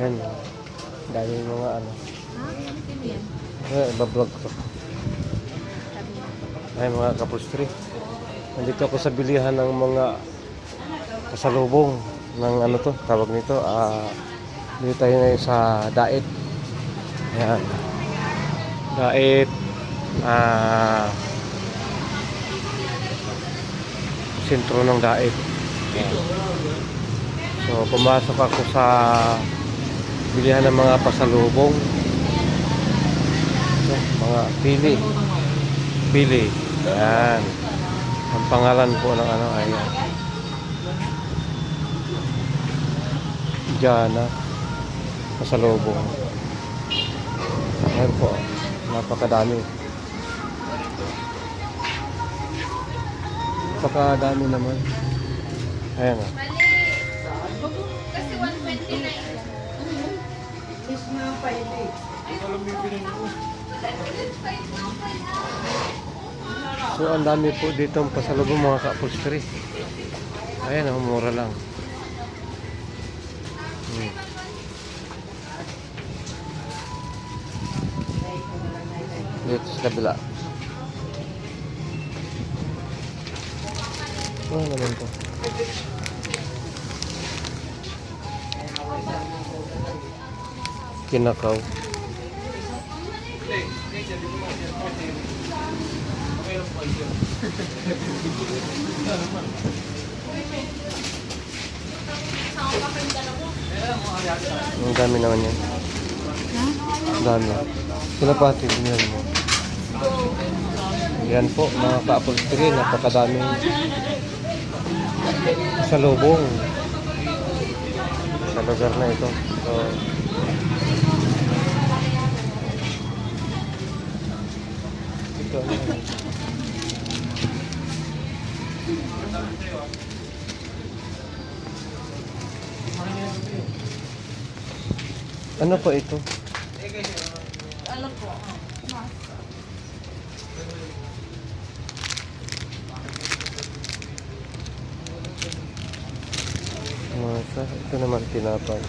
Ayan. Dami mga ano. Eh, bablog ko. Ay, mga kapulstry. Nandito ako sa bilihan ng mga kasalubong ng ano to, tawag nito. Ah, dito tayo ngayon sa Daet. Ayan. Daet. Ah, sentro ng Daet. Ayan. So, pumasok ako sa bilihan ng mga pasalubong. Ito, mga pili. Pili. Ayan. Ang pangalan po ng ano ay Jana Pasalubong. Ayan po. Napakadami. Napakadami naman. Ayan ah. So ang dami po dito ang pasalubong mga ka-upholstery. Ayan, oh, mura lang. Hmm. Dito sa kabila. Ano naman to? Kinakaw. Ang dami naman yan. Ang dami. Sila pa, tignan mo. Yan po, mga ka-upholstery, napakadami sa lubong sa lugar na ito. So, ito Ano po ito? Ano po? Masa, ito naman tinapay.